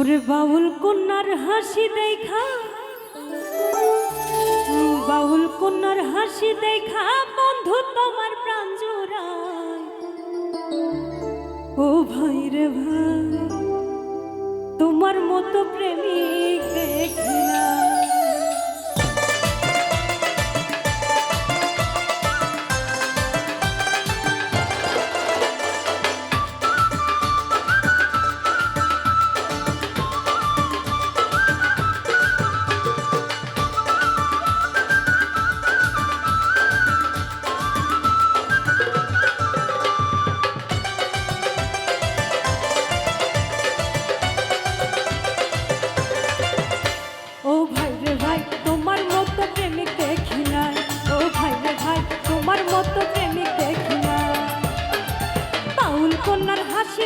ওরে বাউল কন্যার হাসি দেখা। বাউল কন্যার হাসি দেখা, বন্ধু তোমার প্রাণ জোড়ায়। ও ভাই রে ভাই, তোমার মতো প্রেমী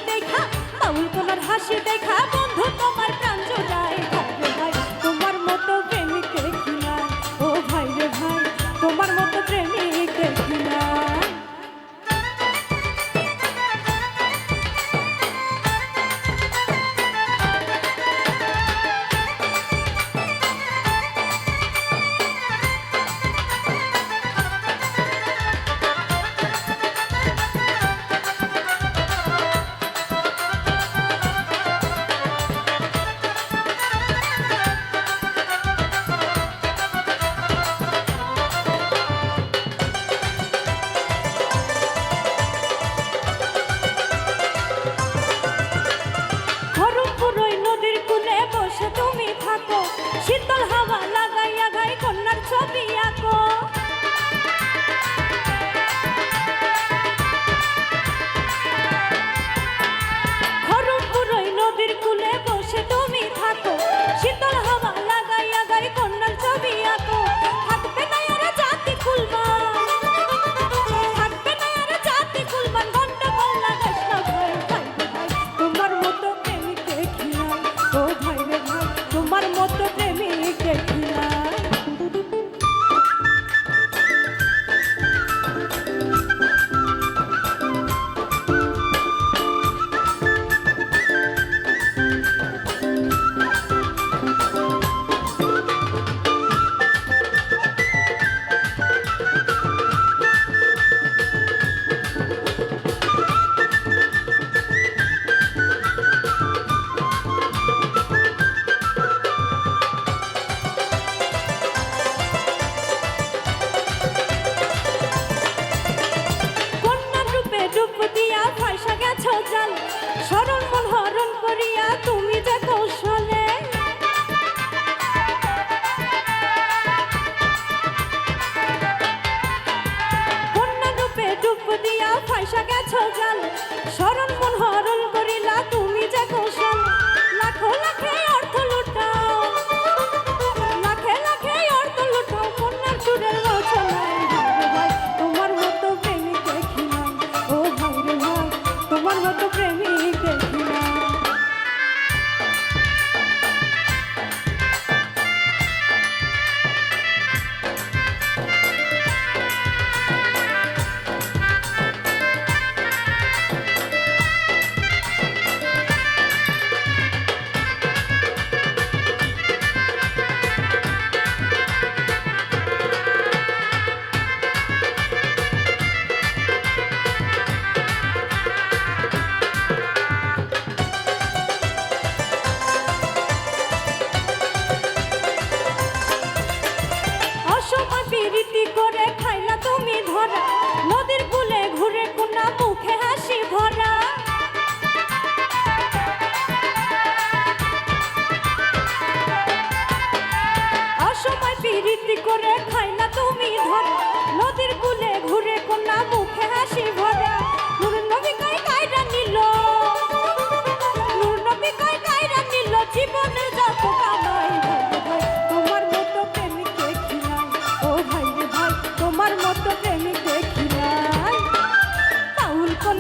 দেখা বাউল তোমার হাসি দেখা বন্ধু তোমার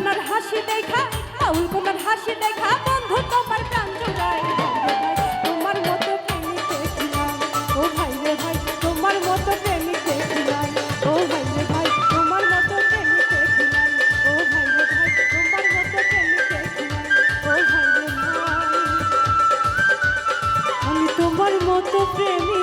তোমার হাসি দেখা পাউল তোমার হাসি দেখা, বন্ধু তোমার প্রাণ জোড়ায় তোমার মতো প্রেমিক দেখিলাম ও ভাই রে ভাই, তোমার মতো প্রেমিক দেখিলাম ও ভাই রে ভাই, তোমার মতো প্রেমিক দেখিলাম ও ভাই রে ভাই, তোমার মতো প্রেমিক দেখিলাম ও ভাই রে ভাই। আমি তোমার মতো প্রেমিক